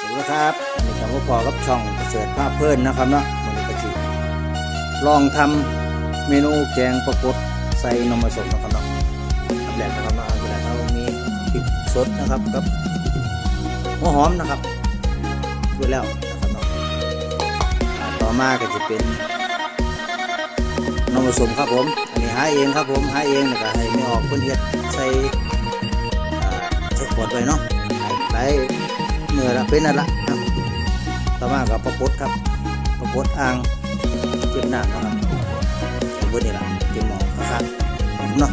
สวัสดีครับอันนี้กับพ่อกับช่องเกษตรภาพเพิ่นนะครับเนาะมันนี้ก็จิลองทำเมนูแกงปลากดใส่นมผสมนะครับเนาะทำแรกนะครับเนาะอันแรกเรามีพริกสดนะครับกับหัวหอมนะครับด้วยแล้วนะครับเนาะต่อมาก็จะเป็นนมผสมครับผม อันนี้หาเองครับผมหาเองแล้วก็ให้ไม่ออกเพิ่นเฮ็ดใส่ใส่ขวดไว้เนาะหลาย เมื่อละเป็นนั่นละครับต่อมากับประกดครับประกดอ่างเก็บน้ำนะครับไอ้เบดนี่ละเก็บหมอครับเนาะ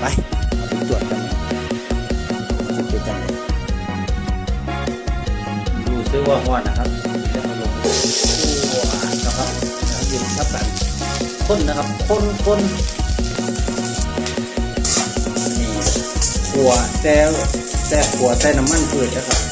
ไปตรวจกันมันจะเป็นจังดูซื้อว่าห้อนนะครับจะมาลงตัวนะครับนครับยืนทับกันคนนะครับคนคนนี่ขัวแต่แต่ขัวแต่น้ำมันพืชนะครับ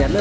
ละเ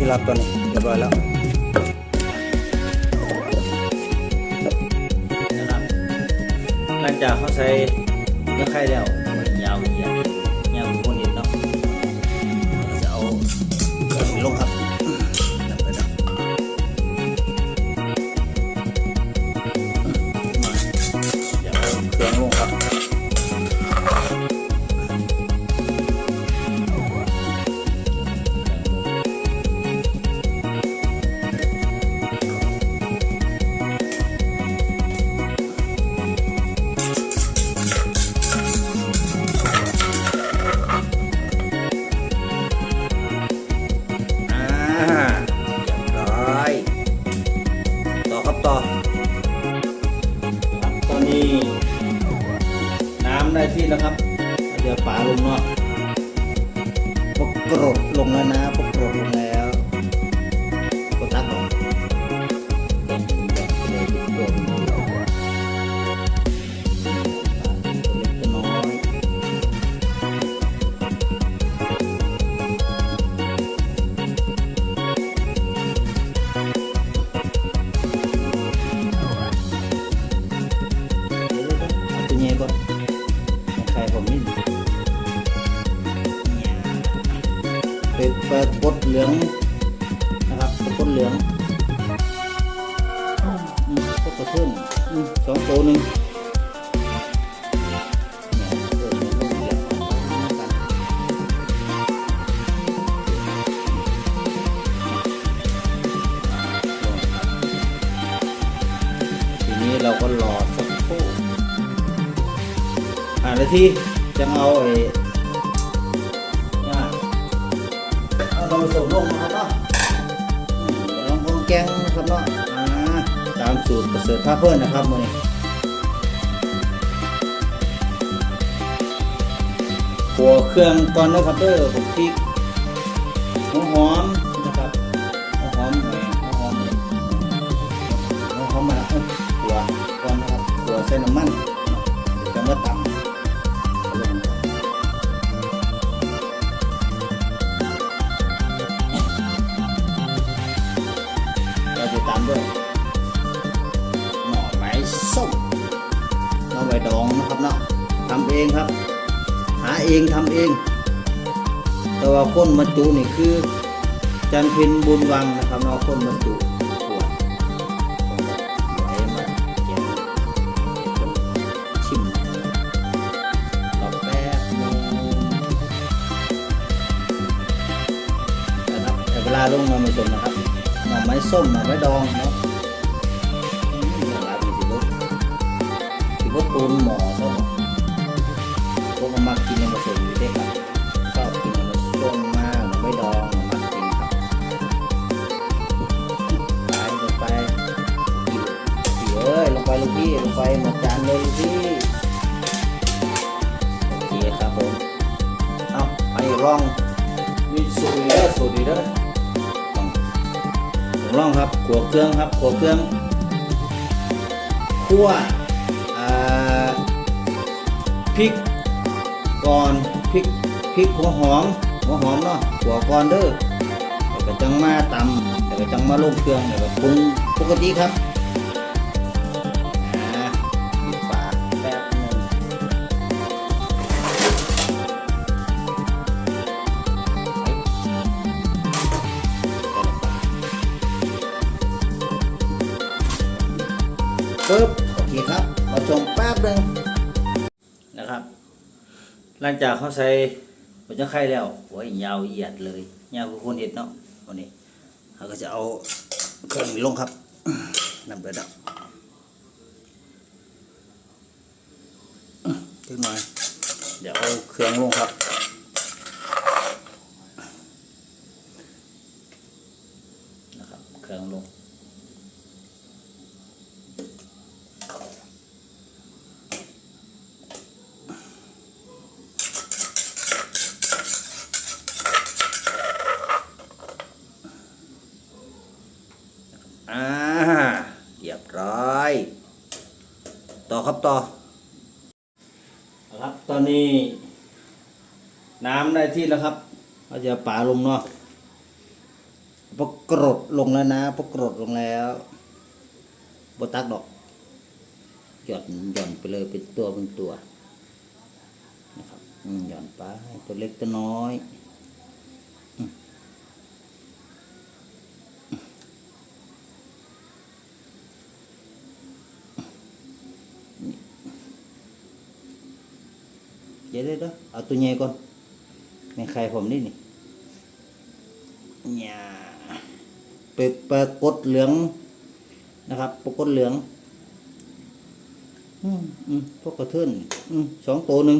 ที่รับตัวนี้เรียบร้อยแล้วนะครับหลังจากเขาใช้เนื้อไข่แล้วมันยาวเหยียดยาวคนนิดเนาะเราจะเอาเครื่องนี้ลงครับดับไปดับเดี๋ยวเอาเครื่องลงครับ เป็นเปิดปดเหลืองนะครับปดเหลืองก็กระเทือนสองตัวหนึ่งเราก็รอสักครู่อ่าแล้วที่จะเอาไอ มลงนะครับเนาะลองพองแกงนะครับเนาะตามสูตรประเสริฐพาเพื่อนนะครับมื้อนี้ขัวเครื่องก่อนนะครับเด้อผมพริก ด้วยหน่อไม้ส้มหน่อไม้ดองนะครับเนาะทำเองครับ หาเองทำเอง แต่ว่าคนบรรจุนี่คือ จันเพ็ญบุญวังนะครับเนาะคนบรรจุขวดไว้มาเก็บเก็บคนชิมรอแป๊บนึงนะครับแต่เวลาลงมาผสมนะครับ ส้มหน่อไม้ดองเนาะอืมหน่อไม้มีสิบุสิบุตูนหมอส้มพวกมันมักกินกันผสมอยู่ด้วยกัน วเครื่องครับขัวเครื่องคั่วพริกก่อนพริกพริกหัวหอมหัวหอมเนาะขัวก่อนเด้อแล้วก็จังมาตำแล้วก็จังมาลงเครื่องแล้วก็ปรุงปกติครับ ปึ๊บโอเคครับมาชมแป๊บหนึงนะครับ หลังจากเขาใส่หัวจะไข่แล้วโอ้ยยาวเหยียดเลยยาวกว่าคนเห็ดเนาะวันนี้เขาก็จะเอาเครื่องลงครับนำไปแล้วถึงหน่อยเดี๋ยวเอาเครื่องลงครับเครื่องลง อ่าเรียบร้อย ต่อ ครับต่อครับตอนนี้ น้ำได้ที่แล้วครับเราจะป่าลงเนาะพกกรดลงแล้วนะพกกรดลงแล้วบตักดอกหย่อนหย่อนไปเลยเป็นตัวเป็นตัวนะครับหย่อนไปตัวเล็กตัวน้อย ดี๋ยวเดี๋ยวเดี๋ยวเอาตัวใหญ่ก่อนแม่ไข่ผมนี่นี่เนี่ยเปปรากดเหลืองนะครับปรากดเหลือง อืมอืมพวกกระเทือนอืมสองตัวหนึ่ง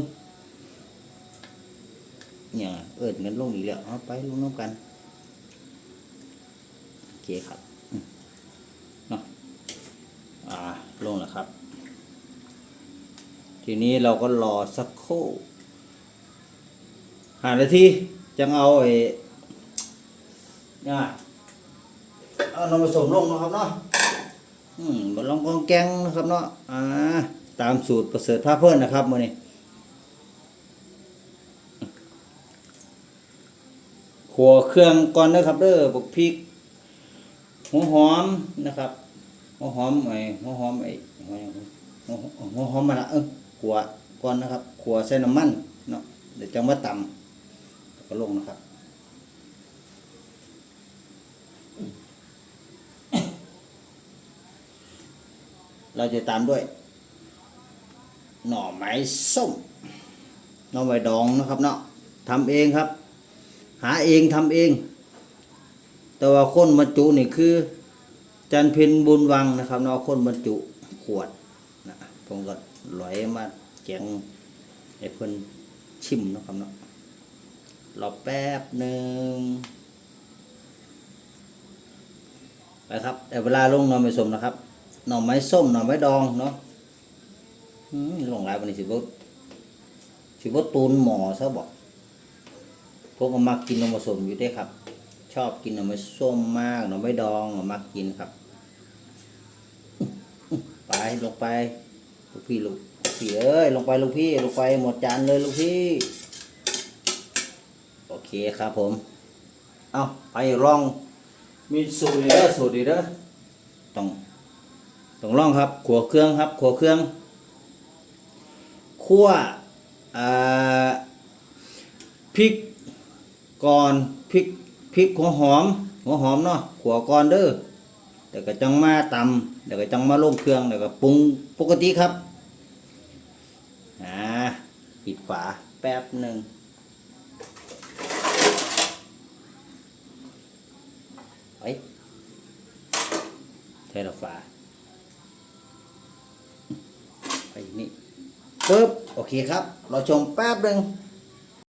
เนี่ยเอิดกันลงอีกแล้วเอาไปลงน้ำกันโอเคครับเนาะอ่าลงแล้วครับ ทีนี้เราก็รอสักครู่หานาทีจังเอาไอ้เนี่ยเอานำผสมลงนะครับเนาะอืมบลองกองแกงนะครับเนาะอ่าตามสูตรประเสริฐพาเพื่อนนะครับมื่อนี้ขัวเครื่องก่อนนะครับเด้อพวกพริกหัวหอมนะครับหัวหอมไอ้หัวหอมไอ้หัวหยังหัวหัวหอมมาละเออ ขัวก่อนนะครับ ขัวใส่น้ำมันเนาะเดี๋ยวจะมาตำก็ลงนะครับเราจะตามด้วย หน่อไม้ส้มหน่อไม้ดองนะครับเนาะทำเองครับ หาเองทำเอง แต่ว่าคนบรรจุนี่คือ จันเพ็ญบุญวังนะครับเนาะคนบรรจุขวดนะผมก็ ลอยมาแกงให้เพิ่นชิมนะครับเนาะรอแป๊บหนึ่งไปครับแต่เวลาลงหน่อไม้ส้มนะครับหน่อไม้ส้มหน่อไม้ดองเนาะอืมลงหลายวันนี้สิบสิบตูนหมอซะบอกพวกก็มักกินหน่อไม้ส้มอยู่ด้ครับ ชอบกินหน่อไม้ส้มมากหน่อไม้ดองมักกินครับ ไปลงไป ลูกพี่ลูกพี่เอ้ยลงไปลูกพี่ลงไปหมดจานเลยลูกพี่ โอเคครับผม เอาไปลอง มีสูตรดีเด้อสูตรดีเด้อต้องต้องลองครับขัวเครื่องครับขัวเครื่องคั่วพริกก่อนพริกพริกหัวหอม หัวหอมเนาะขัวก่อนเด้อเดี๋ยวก็จังมาตำเดี๋ยวก็จังมาลงเครื่องเดี๋ยวก็ปรุงปกติครับ ปิดฝาแป๊บหนึ่งไปเทละฝาไปนี่ปึ๊บ โอเคครับ เราชมแป๊บหนึ่ง